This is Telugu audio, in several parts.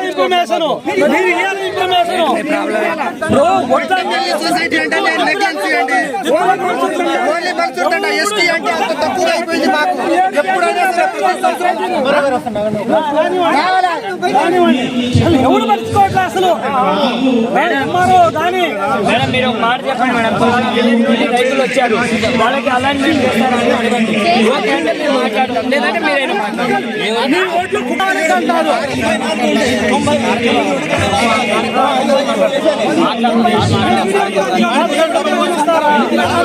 ఇన్ఫర్మేషన్ మీరు ఇవ్వాలి ఇన్ఫర్మేషన్ ఓన్లీ అంటే ఎస్టీ అంటే అంత తక్కువ అయిపోయింది మాకు. ఎప్పుడైనా సరే ప్రతి సంవత్సరం కానివ్వండి. అసలు ఎవరు పట్టించుకోవట్లే అసలు? ఎంఆర్ఓ దాని. మేడం మీరు ఒక మాట చెప్పండి మేడం. పలానా విలేజ్ నుండి రైతులు వచ్చారు. వాళ్ళకి అలాంట్మెంట్ చేస్తారని అడగండి ఓకే అంటే మేము మాట్లాడతాం లేదంటే మీరైనా మాట్లాడండి మీ ఓట్లు కుమారికి అంటారు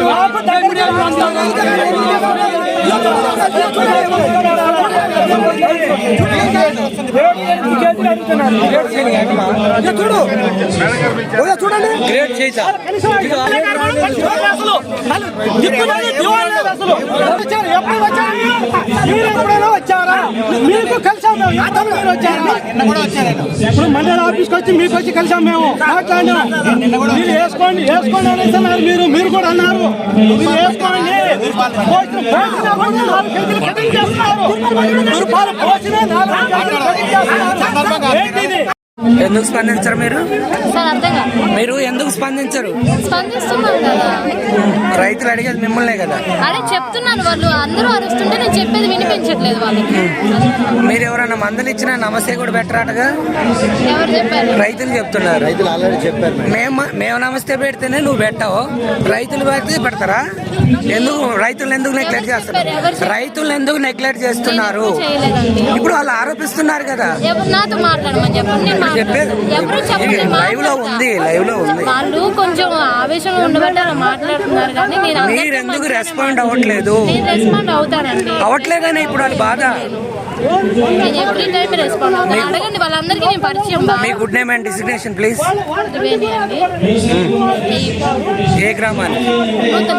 మాకు దగ్గరగా చూడు చూడండి వచ్చారు. ఎప్పుడు వచ్చారు మీరు ఎప్పుడైనా వచ్చారా మీకు కలిసాం మేము ఎంతమంది మీరు వచ్చారా ఇప్పుడు మండల ఆఫీస్కి వచ్చి మీకు వచ్చి కలిసాం మేము మాట్లాడినాం మీరు వేసుకోండి వేసుకోండి అనేసి అన్నారు. మీరు మీరు కూడా అన్నారు. మీరు వేసుకోండి. ఎందుకు స్పందించరు మీరు? మీరు ఎందుకు స్పందించరు? రైతులు అడిగేది మిమ్మల్నే కదా. అదే చెప్తున్నాను వాళ్ళు. అందరూ అరుస్తుంటే నేను చెప్పేది వినిపించట్లేదు వాళ్ళకి. మీరు ఎవరైనా మందులు ఇచ్చినా నమస్తే కూడా పెట్టరాటగా? రైతులు చెప్తున్నారు. రైతులు ఆల్రెడీ చెప్పారు మేము మేము నమస్తే పెడితేనే నువ్వు పెట్టావు. రైతులు పెడితే పెడతారా? ఎందుకు రైతులు ఎందుకు నెగ్లెక్ట్ చేస్తున్నారు? రైతులు ఎందుకు నెగ్లెక్ట్ చేస్తున్నారు? ఇప్పుడు వాళ్ళు ఆరోపిస్తున్నారు కదా. ఎవరు నాతో మాట్లాడమని చెప్పండి నేను చెప్పేది మాట్లాడను. ఎవరు చెప్పండి లైవ్లో ఉంది లైవ్లో ఉంది. వాళ్ళు కొంచెం ఆవేశంగా ఉండబట్టి అలా మాట్లాడుతున్నారు కానీ నేను అందరికీ మీరు ఎందుకు రెస్పాండ్ అవ్వట్లేదు? నేను రెస్పాండ్ అవుతానండి. అవ్వట్లేదని ఇప్పుడు వాళ్ళ బాధ. నేను ఎవ్రీ టైం రెస్పాండ్ అవుతాను అడగండి వాళ్ళందరికీ నేను పరిచయం మీ good name and designation please Triveni అండి? ఏ గ్రామానికి మొత్తం